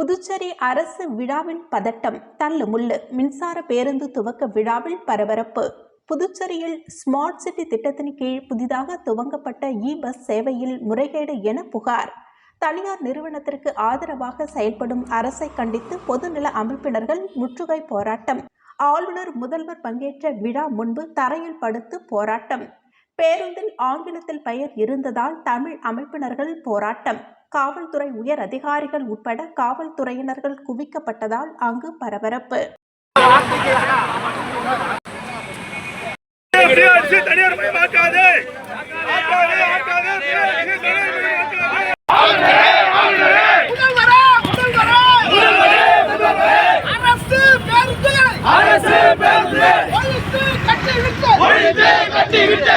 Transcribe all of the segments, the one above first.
புதுச்சேரி அரசு விழாவில் பதட்டம் தள்ளுமுள்ளு மின்சார பேருந்து துவக்க விழாவில் பரபரப்பு. புதுச்சேரியில் ஸ்மார்ட் சிட்டி திட்டத்தின் கீழ் புதிதாக துவங்கப்பட்ட இ பஸ் சேவையில் முறைகேடு என புகார். தனியார் நிறுவனத்திற்கு ஆதரவாக செயல்படும் அரசை கண்டித்து பொதுநல அமைப்பினர்கள் முற்றுகை போராட்டம். ஆளுநர் முதல்வர் பங்கேற்ற விழா முன்பு தரையில் படுத்து போராட்டம். பேருந்தில் ஆங்கிலத்தில் பெயர் இருந்ததால் தமிழ் அமைப்பினர்கள் போராட்டம். காவல்துறை உயர் அதிகாரிகள் உட்பட காவல்துறையினர்கள் குவிக்கப்பட்டதால் அங்கு பரபரப்பு. கட்டி விட்டு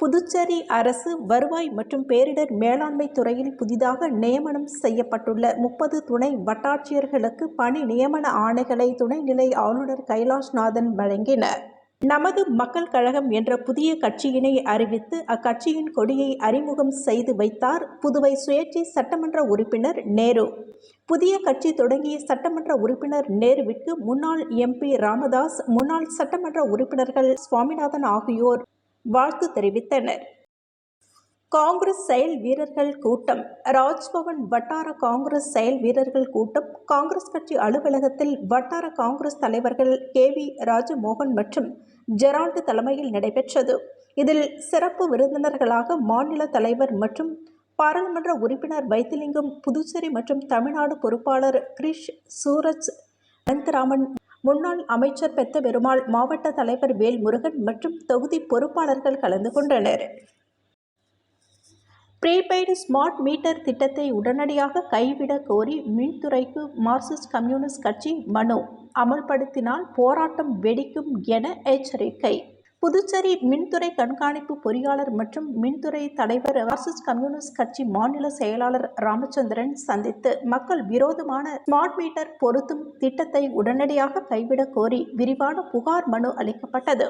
புதுச்சேரி அரசு வருவாய் மற்றும் பேரிடர் மேலாண்மை துறையில் புதிதாக நியமனம் செய்யப்பட்டுள்ள முப்பது துணை வட்டாட்சியர்களுக்கு பணி நியமன ஆணைகளை துணைநிலை ஆளுநர் கைலாஷ்நாதன் வழங்கினர். நமது மக்கள் கழகம் என்ற புதிய கட்சியினை அறிவித்து அக்கட்சியின் கொடியை அறிமுகம் செய்து வைத்தார் புதுவை சுயேட்சை சட்டமன்ற உறுப்பினர் நேரு. புதிய கட்சி தொடங்கிய சட்டமன்ற உறுப்பினர் நேருவிற்கு முன்னாள் எம்பி ராமதாஸ் முன்னாள் சட்டமன்ற உறுப்பினர்கள் சுவாமிநாதன் ஆகியோர் வாழ்த்து தெரிவித்தனர். காங்கிரஸ் செயல் வீரர்கள் கூட்டம். ராஜ்பவன் வட்டார காங்கிரஸ் செயல் வீரர்கள் கூட்டம். காங்கிரஸ் கட்சி அலுவலகத்தில் வட்டார காங்கிரஸ் தலைவர்கள் கே. வி. ராஜமோகன் மற்றும் ஜெரால்டு தலைமையில் நடைபெற்றது. இதில் சிறப்பு விருந்தினர்களாக மாநில தலைவர் மற்றும் பாராளுமன்ற உறுப்பினர் வைத்திலிங்கம் புதுச்சேரி மற்றும் தமிழ்நாடு பொறுப்பாளர் கிரிஷ் சூரஜ் அனந்தராமன் முன்னாள் அமைச்சர் பெத்த பெருமாள் மாவட்ட தலைவர் வேல்முருகன் மற்றும் தொகுதி பொறுப்பாளர்கள் கலந்து கொண்டனர். ப்ரீபெய்டு ஸ்மார்ட் மீட்டர் திட்டத்தை உடனடியாக கைவிட கோரி மின்துறைக்கு மார்க்சிஸ்ட் கம்யூனிஸ்ட் கட்சி மனு அமல்படுத்தினால் போராட்டம் வெடிக்கும் என எச்சரிக்கை. புதுச்சேரி மின்துறை கண்காணிப்பு பொறியாளர் மற்றும் மின்துறை தலைவர் மார்க்சிஸ்ட் கம்யூனிஸ்ட் கட்சி மாநில செயலாளர் ராமச்சந்திரன் சந்தித்து மக்கள் விரோதமான ஸ்மார்ட் மீட்டர் பொருத்தும் திட்டத்தை உடனடியாக கைவிட கோரி விரிவான புகார் மனு அளிக்கப்பட்டது.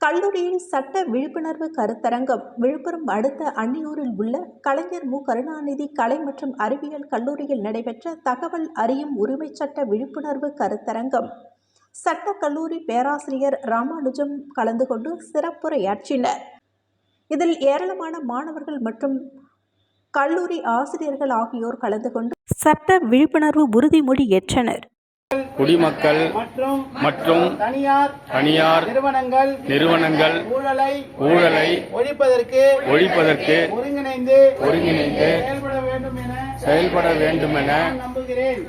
கல்லூரியில் சட்ட விழிப்புணர்வு கருத்தரங்கம் விழுப்புரம் அடுத்த அன்னியூரில் உள்ள கலைஞர் மு. கருணாநிதி கலை மற்றும் அறிவியல் கல்லூரியில் நடைபெற்ற தகவல் அறியும் உரிமை சட்ட விழிப்புணர்வு கருத்தரங்கம். சட்ட கல்லூரி பேராசிரியர் ராமானுஜம் கலந்து கொண்டு சிறப்புரையாற்றினர். இதில் ஏராளமான மாணவர்கள் மற்றும் கல்லூரி ஆசிரியர்கள் ஆகியோர் கலந்து கொண்டு சட்ட விழிப்புணர்வு உறுதிமொழி ஏற்றனர். குடிமக்கள் மற்றும் மற்றும் தனியார் தனியார் நிறுவனங்கள் நிறுவனங்கள் ஊழலை ஊழலை ஒழிப்பதற்கு ஒழிப்பதற்கு ஒருங்கிணைந்து ஒருங்கிணைந்து செயல்பட வேண்டும் என செயல்பட வேண்டுமென நம்புகிறேன்.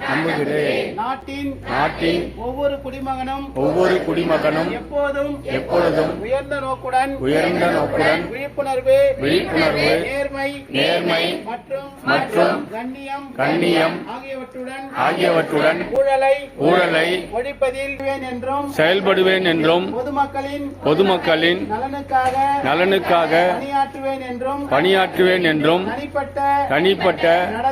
நாட்டின் நாட்டின் ஒவ்வொரு குடிமகனும் ஒவ்வொரு குடிமகனும் எப்போதும் எப்பொழுதும் உயர்ந்த நோக்குடன் உயர்ந்த நோக்குடன் விழிப்புணர்வு விழிப்புணர்வு நேர்மை நேர்மை மற்றும் மற்றும் கண்ணியம் கண்ணியம் ஆகியவற்றுடன் ஆகியவற்றுடன் ஊழலை ஊழலை ஒழிப்பதில் என்றும் செயல்படுவேன் என்றும் பொதுமக்களின் பொதுமக்களின் நலனுக்காக நலனுக்காக பணியாற்றுவேன் என்றும் பணியாற்றுவேன் என்றும் தனிப்பட்ட தனிப்பட்ட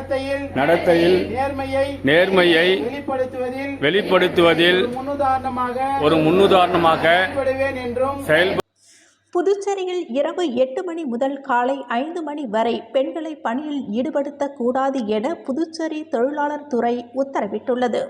நடத்தையில் நடத்தையில் நேர்மையை நேர்மையை வெளிப்படுத்துவதில் வெளிப்படுத்துவதில் முன்னுதாரணமாக ஒரு முன்னுதாரணமாக செயல்படுவேன் புதுச்சேரியில் இரவு எட்டு மணி முதல் காலை ஐந்து மணி வரை பெண்களை பணியில் ஈடுபடுத்தக்கூடாது என புதுச்சேரி தொழிலாளர் துறை உத்தரவிட்டுள்ளது.